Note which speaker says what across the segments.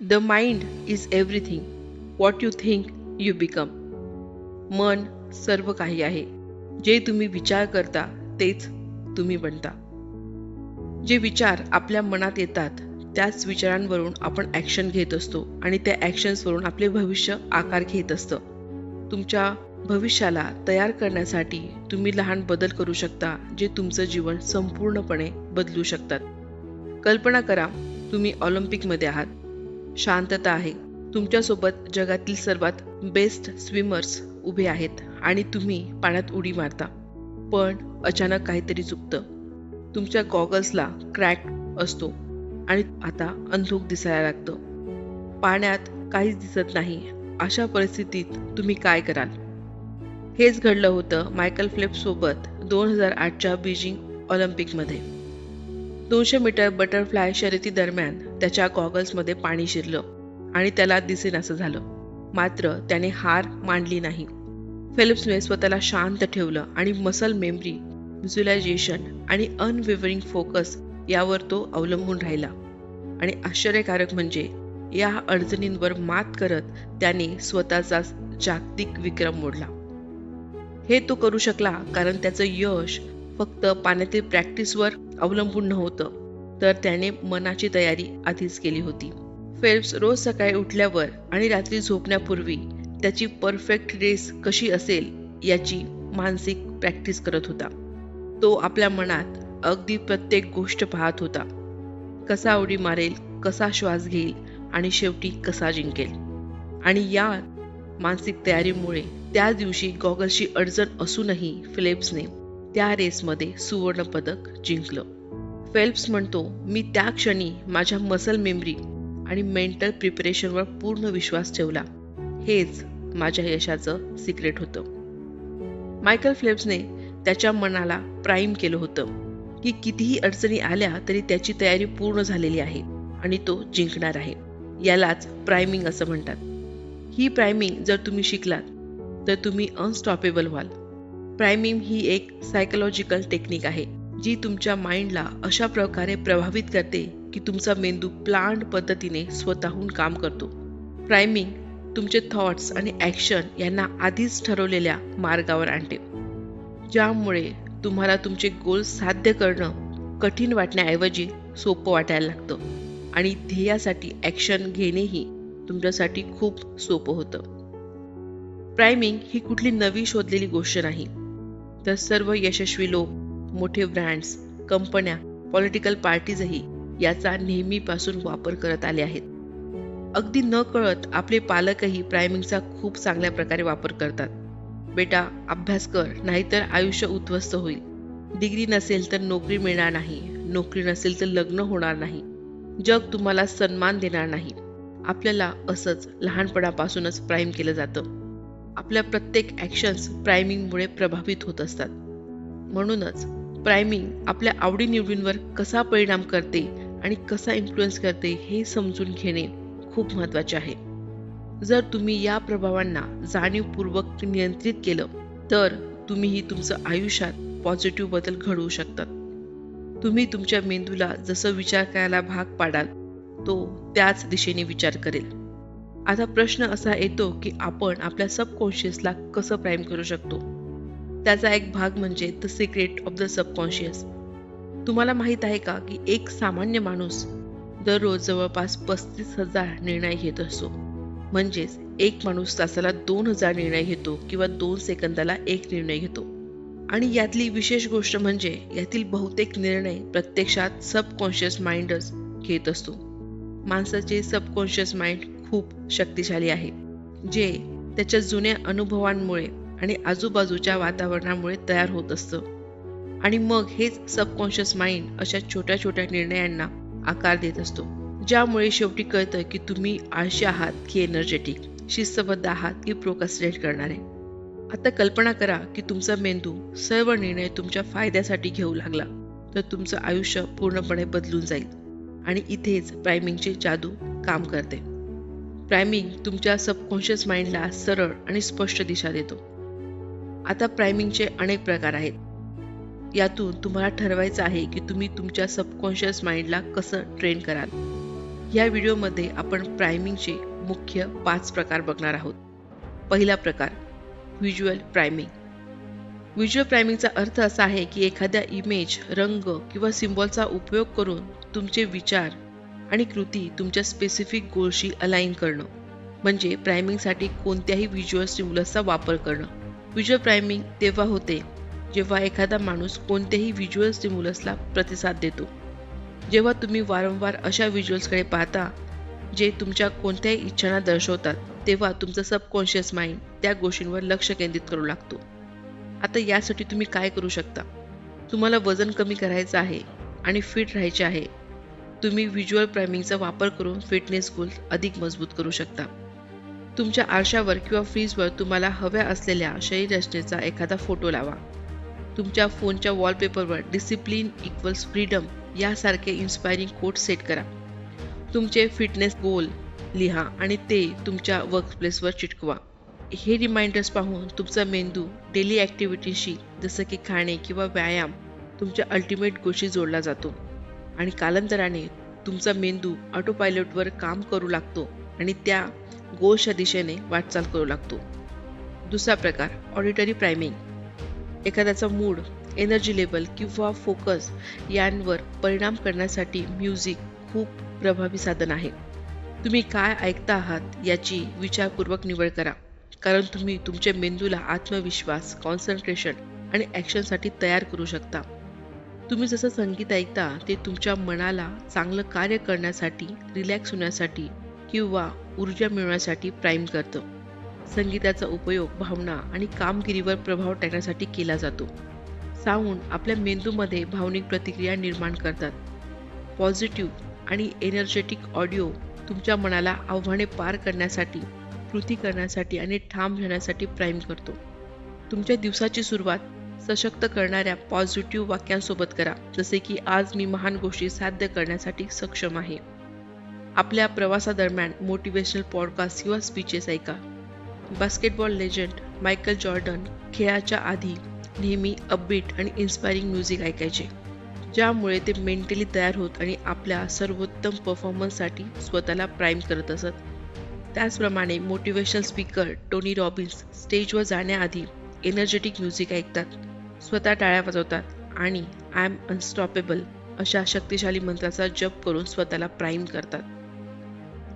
Speaker 1: The mind is everything what you think you become मन सर्व काही आहे. जे तुम्ही विचार करता तेच तुम्ही बनता. जे विचार आपल्या मनात येतात त्याच विचारांवरून आपण ॲक्शन घेत असतो आणि त्या ॲक्शन्सवरून आपले भविष्य आकार घेत असतं. तुमच्या भविष्याला तयार करण्यासाठी तुम्ही लहान बदल करू शकता जे तुमचं जीवन संपूर्णपणे बदलू शकतात. कल्पना करा तुम्ही ऑलिम्पिकमध्ये आहात. शांतता आहे. तुमच्यासोबत जगातील सर्वात बेस्ट स्विमर्स उभे आहेत आणि तुम्ही पाण्यात उडी मारता. पण अचानक काहीतरी चुकतं. तुमच्या गॉगल्सला क्रॅक असतो आणि आता अंधुक दिसायला लागतं. पाण्यात काहीच दिसत नाही. अशा परिस्थितीत तुम्ही काय कराल? हेच घडलं होतं मायकल फ्लिपसोबत दोन हजार आठच्या बीजिंग ऑलिम्पिकमध्ये. दोनशे मीटर बटरफ्लाय शर्यतीदरम्यान त्याच्या गॉगल्समध्ये पाणी शिरलं आणि त्याला दिसेन असं झालं. मात्र त्याने हार मांडली नाही. फिलिप्सने स्वतःला शांत ठेवलं आणि मसल मेमरी व्हिज्युलायझेशन आणि अनविवरिंग फोकस यावर तो अवलंबून राहिला. आणि आश्चर्यकारक म्हणजे या अडचणींवर मात करत त्याने स्वतःचा जागतिक विक्रम मोडला. हे तो करू शकला कारण त्याचं यश फक्त पाण्यातील प्रॅक्टिसवर अवलंबून नव्हतं. तर त्याने मनाची तयारी आधीच केली होती. फेल्प्स रोज सकाळी उठल्यावर आणि रात्री झोपण्यापूर्वी त्याची परफेक्ट रेस कशी असेल याची मानसिक प्रॅक्टिस करत होता. तो आपल्या मनात अगदी प्रत्येक गोष्ट पाहत होता. कसा उडी मारेल कसा श्वास घेईल आणि शेवटी कसा जिंकेल. आणि या मानसिक तयारीमुळे त्या दिवशी गॉगल्सची अडचण असूनही फिलिप्सने त्या रेसमध्ये सुवर्णपदक जिंकलं. फेल्प्स म्हणतो मी त्या क्षणी माझ्या मसल मेमरी आणि मेंटल प्रिपरेशनवर पूर्ण विश्वास ठेवला. हेच माझ्या यशाचं सिक्रेट होतं. मायकल फ्लेप्सने त्याच्या मनाला प्राईम केलं होतं. की कितीही अडचणी आल्या तरी त्याची तयारी पूर्ण झालेली आहे आणि तो जिंकणार आहे. यालाच प्रायमिंग असं म्हणतात. ही प्रायमिंग जर तुम्ही शिकलात तर तुम्ही अनस्टॉपेबल व्हाल. प्रायमिंग ही एक सायकोलॉजिकल टेक्निक आहे. जी तुमच्या माइंडला अशा प्रकारे प्रभावित करते की तुमचा मेंदू प्लांट पद्धतीने स्वतःहून काम करतो. प्रायमिंग तुमचे थॉट्स आणि ॲक्शन यांना आधीच ठरवलेल्या मार्गावर आणते. ज्यामुळे तुम्हाला तुमचे गोल साध्य करणं कठीण वाटण्याऐवजी सोपं वाटायला लागतं आणि ध्येयासाठी ॲक्शन घेणेही तुमच्यासाठी खूप सोपं होतं. प्रायमिंग ही कुठली नवी शोधलेली गोष्ट नाही. तर सर्व यशस्वी लोक मोठे ब्रँड्स कंपन्या पॉलिटिकल पार्टीजही याचा नेहमीपासून वापर करत आले आहेत. अगदी न कळत आपले पालकही प्रायमिंगचा खूप चांगल्या प्रकारे वापर करतात. बेटा अभ्यास कर नाहीतर आयुष्य उद्ध्वस्त होईल. डिग्री नसेल तर नोकरी मिळणार नाही. नोकरी नसेल तर लग्न होणार नाही. जग तुम्हाला सन्मान देणार नाही. आपल्याला असंच लहानपणापासूनच प्राईम केलं जातं. आपल्या प्रत्येक ॲक्शन्स प्रायमिंगमुळे प्रभावित होत असतात. म्हणूनच प्रायमिंग आपल्या आवडीनिवडींवर कसा परिणाम करते आणि कसा इन्फ्लुएन्स करते हे समजून घेणे खूप महत्त्वाचे आहे. जर तुम्ही या प्रभावांना जाणीवपूर्वक नियंत्रित केलं तर तुम्हीही तुमचं आयुष्यात पॉझिटिव्ह बदल घडवू शकतात. तुम्ही तुमच्या मेंदूला जसं विचार करायला भाग पाडाल तो त्याच दिशेने विचार करेल. आता प्रश्न असा येतो की आपण आपल्या सबकॉन्शियसला कसं प्राईम करू शकतो? त्याचा एक भाग म्हणजे the secret of the subconscious तुम्हाला माहीत आहे का की एक सामान्य माणूस दररोज जवळपास पस्तीस हजार निर्णय घेत असतो. म्हणजेच एक माणूस तासाला दोन हजार निर्णय घेतो किंवा दोन सेकंदाला एक निर्णय घेतो. आणि यातली विशेष गोष्ट म्हणजे यातील बहुतेक निर्णय प्रत्यक्षात सबकॉन्शियस माइंडच घेत असतो. माणसाचे सबकॉन्शियस माइंड खूप शक्तिशाली आहे. जे त्याच्या जुन्या अनुभवांमुळे आणि आजूबाजूच्या वातावरणामुळे तयार होत असतं. आणि मग हेच सबकॉन्शियस माइंड अशा छोट्या छोट्या निर्णयांना आकार देत असतो. ज्यामुळे शेवटी कळतं की तुम्ही आळशी आहात की एनर्जेटिक शिस्तबद्ध आहात की प्रोकास्टिनेट करणारे. आता कल्पना करा की तुमचा मेंदू सर्व निर्णय तुमच्या फायद्यासाठी घेऊ लागला. तर तुमचं आयुष्य पूर्णपणे बदलून जाईल. आणि इथेच प्रायमिंगचे जादू काम करते. प्रायमिंग तुमच्या सबकॉन्शियस माइंडला सरळ आणि स्पष्ट दिशा देतो. आता प्रायमिंगचे अनेक प्रकार आहेत. यातून तुम्हाला ठरवायचं आहे की तुम्ही तुमच्या सबकॉन्शियस माइंडला कसं ट्रेन कराल. या व्हिडिओमध्ये आपण प्रायमिंगचे मुख्य पाच प्रकार बघणार आहोत. पहिला प्रकार व्हिज्युअल प्रायमिंग व्हिज्युअल प्रायमिंगचा अर्थ असा आहे की एखाद्या इमेज रंग किंवा सिम्बॉलचा उपयोग करून तुमचे विचार आणि कृती तुमच्या स्पेसिफिक गोलशी अलाईन करणं. म्हणजे प्रायमिंगसाठी कोणत्याही व्हिज्युअल स्टिम्युलसचा वापर करणं. व्हिज्युअल प्रायमिंग तेव्हा होते जेव्हा एखादा माणूस कोणत्याही व्हिज्युअल स्टिम्युलसला प्रतिसाद देतो. जेव्हा तुम्ही वारंवार अशा व्हिज्युअल्सकडे पाहता जे तुमच्या कोणत्याही इच्छांना दर्शवतात तेव्हा तुमचं सबकॉन्शियस माइंड त्या गोष्टींवर लक्ष केंद्रित करू लागतो. आता यासाठी तुम्ही काय करू शकता? तुम्हाला वजन कमी करायचं आहे आणि फिट राहायचे आहे. तुम्ही व्हिज्युअल प्रायमिंगचा वापर करून फिटनेस गोल अधिक मजबूत करू शकता. तुमच्या आरशावर किंवा फ्रीजवर तुम्हाला हव्या असलेल्या शरीर रचनेचा एखादा फोटो लावा. तुमच्या फोनच्या वॉलपेपरवर डिसिप्लिन इक्वल्स फ्रीडम यासारखे इन्स्पायरिंग कोट सेट करा. तुमचे फिटनेस गोल लिहा आणि ते तुमच्या वर्कप्लेसवर चिटकवा. हे रिमाइंडर्स पाहून तुमचा मेंदू डेली ॲक्टिव्हिटीशी जसं की खाणे किंवा व्यायाम तुमच्या अल्टिमेट गोष्टी जोडला जातो. आणि कालांतराने तुमचा मेंदू ऑटोपायलटवर काम करू लागतो आणि त्या गोलच्या दिशेने वाटचाल करू लागतो. दुसरा प्रकार ऑडिटरी प्रायमिंग एखाद्याचा मूड एनर्जी लेवल किंवा फोकस यांवर परिणाम करण्यासाठी म्युझिक खूप प्रभावी साधन आहे. तुम्ही काय ऐकता आहात याची विचारपूर्वक निवड करा. कारण तुम्ही तुमच्या मेंदूला आत्मविश्वास कॉन्सन्ट्रेशन आणि ॲक्शनसाठी तयार करू शकता. तुम्ही जसं संगीत ऐकता ते तुमच्या मनाला चांगलं कार्य करण्यासाठी रिलॅक्स होण्यासाठी किंवा ऊर्जा मिळवण्यासाठी प्राईम करतं. संगीताचा उपयोग भावना आणि कामगिरीवर प्रभाव टाकण्यासाठी केला जातो. साऊंड आपल्या मेंदूमध्ये भावनिक प्रतिक्रिया निर्माण करतात. पॉझिटिव्ह आणि एनर्जेटिक ऑडिओ तुमच्या मनाला आव्हाने पार करण्यासाठी कृती करण्यासाठी आणि ठाम राहण्यासाठी प्राईम करतो. तुमच्या दिवसाची सुरुवात सशक्त करणाऱ्या पॉझिटिव्ह वाक्यांसोबत करा जसे की आज मी महान गोष्टी साध्य करण्यासाठी सक्षम आहे. आपल्या प्रवासादरम्यान मोटिवेशनल पॉडकास्ट किंवा स्पीचेस ऐका. बास्केटबॉल लेजंड मायकल जॉर्डन खेळाच्या आधी नेहमी अपबीट आणि इन्स्पायरिंग म्युझिक ऐकायचे. ज्यामुळे ते मेंटली तयार होत आणि आपल्या सर्वोत्तम परफॉर्मन्ससाठी स्वतःला प्राईम करत असत. त्याचप्रमाणे मोटिवेशनल स्पीकर टोनी रॉबिन्स स्टेजवर जाण्याआधी एनर्जेटिक म्युझिक ऐकतात स्वतः टाळ्या वाजवतात आणि आय एम अनस्टॉपेबल अशा शक्तिशाली मंत्राचा जप करून स्वतःला प्राईम करतात.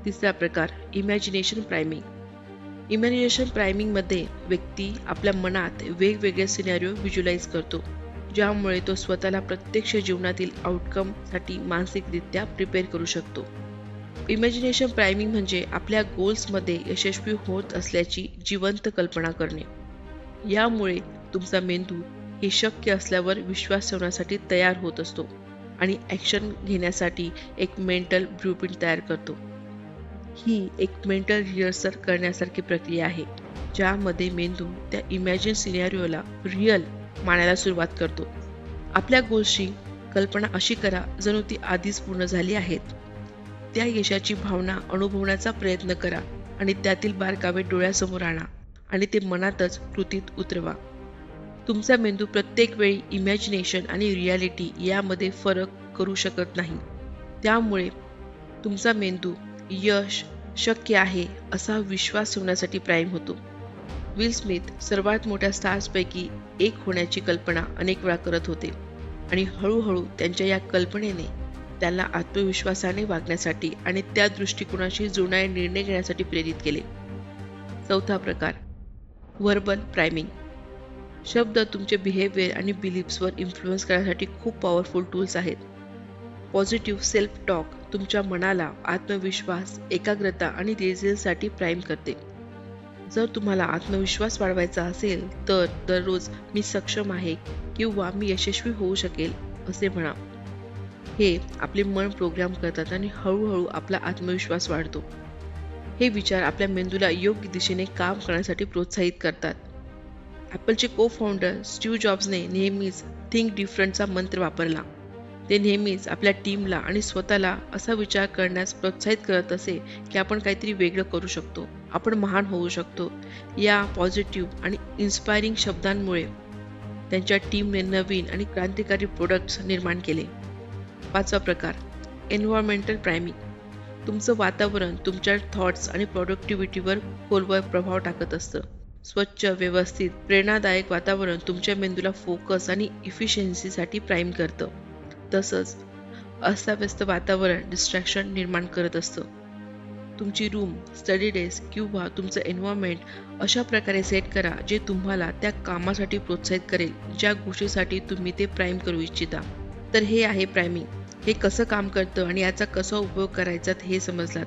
Speaker 1: तिसरा प्रकार इमॅजिनेशन प्रायमिंग इमॅजिनेशन प्रायमिंगमध्ये व्यक्ती आपल्या मनात वेगवेगळे सिनॅरिओ व्हिज्युलाइज करतो ज्यामुळे तो स्वतःला प्रत्यक्ष जीवनातील आउटकमसाठी मानसिकरित्या प्रिपेअर करू शकतो. इमॅजिनेशन प्रायमिंग म्हणजे आपल्या गोल्समध्ये यशस्वी होत असल्याची जिवंत कल्पना करणे. यामुळे तुमचा मेंदू हे शक्य असल्यावर विश्वास ठेवण्यासाठी तयार होत असतो आणि ॲक्शन घेण्यासाठी एक मेंटल ब्ल्यूप्रिंट तयार करतो. ही एक मेंटल रिहर्सल करण्यासारखी प्रक्रिया आहे ज्यामध्ये मेंदू त्या इमॅजिन सिनेरिओला रिअल मानायला सुरुवात करतो. आपल्या गोष्टी कल्पना अशी करा जणू ती आधीच पूर्ण झाली आहेत. त्या यशाची भावना अनुभवण्याचा प्रयत्न करा आणि त्यातील बारकावे डोळ्यासमोर आणा आणि ते मनातच कृतीत उतरवा. तुमचा मेंदू प्रत्येक वेळी इमॅजिनेशन आणि रियालिटी यामध्ये फरक करू शकत नाही. त्यामुळे तुमचा मेंदू यश शक्य आहे असा विश्वास ठेवण्यासाठी प्राईम होतो. विल स्मिथ सर्वात मोठ्या स्टार्सपैकी एक होण्याची कल्पना अनेक वेळा करत होते आणि हळूहळू त्यांच्या या कल्पनेने त्यांना आत्मविश्वासाने वागण्यासाठी आणि त्या दृष्टिकोनाशी जुनाय निर्णय घेण्यासाठी प्रेरित केले. चौथा प्रकार व्हर्बल प्रायमिंग शब्द तुमचे बिहेवियर आणि बिलीफ्सवर इन्फ्लुअन्स करण्यासाठी खूप पॉवरफुल टूल्स आहेत. पॉझिटिव्ह सेल्फ टॉक तुमच्या मनाला आत्मविश्वास एकाग्रता आणि रेझिलसाठी प्राईम करते. जर तुम्हाला आत्मविश्वास वाढवायचा असेल तर दररोज मी सक्षम आहे किंवा मी यशस्वी होऊ शकेल असे म्हणा. हे आपले मन प्रोग्राम करतात आणि हळूहळू आपला आत्मविश्वास वाढतो. हे विचार आपल्या मेंदूला योग्य दिशेने काम करण्यासाठी प्रोत्साहित करतात. ॲपलचे को फाउंडर स्टीव जॉब्सने नेहमीच थिंक डिफरंटचा मंत्र वापरला. ते नेहमीच आपल्या टीमला आणि स्वतःला असा विचार करण्यास प्रोत्साहित करत असे की आपण काहीतरी वेगळं करू शकतो आपण महान होऊ शकतो. या पॉझिटिव्ह आणि इन्स्पायरिंग शब्दांमुळे त्यांच्या टीमने नवीन आणि क्रांतिकारी प्रोडक्ट्स निर्माण केले. पाचवा प्रकार एन्व्हायरमेंटल प्रायमिंग तुमचं वातावरण तुमच्या थॉट्स आणि प्रोडक्टिव्हिटीवर खोलवर प्रभाव टाकत असतं. स्वच्छ व्यवस्थित प्रेरणादायक वातावरण तुमच्या मेंदूला फोकस आणि इफिशियन्सीसाठी प्राईम करतं. तसंच अस्ताव्यस्त वातावरण डिस्ट्रॅक्शन निर्माण करत असतं. तुमची रूम स्टडी डेस्क किंवा तुमचं एन्व्हायरमेंट अशा प्रकारे सेट करा जे तुम्हाला त्या कामासाठी प्रोत्साहित करेल ज्या गोष्टीसाठी तुम्ही ते प्राईम करू इच्छिता. तर हे आहे प्रायमिंग हे कसं काम करतं आणि याचा कसा उपयोग करायचा हे समजलात.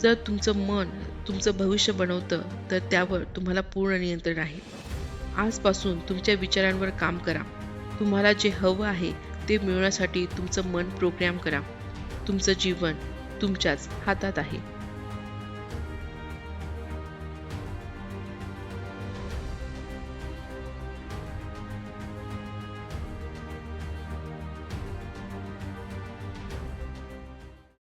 Speaker 1: जर तुमचं मन तुमचं भविष्य बनवतं तर त्यावर तुम्हाला पूर्ण नियंत्रण आहे. आजपासून तुमच्या विचारांवर काम करा. तुम्हाला जे हवं आहे ते मिळवण्यासाठी तुमचं मन प्रोग्राम करा. तुमचं जीवन तुमच्याच हातात आहे.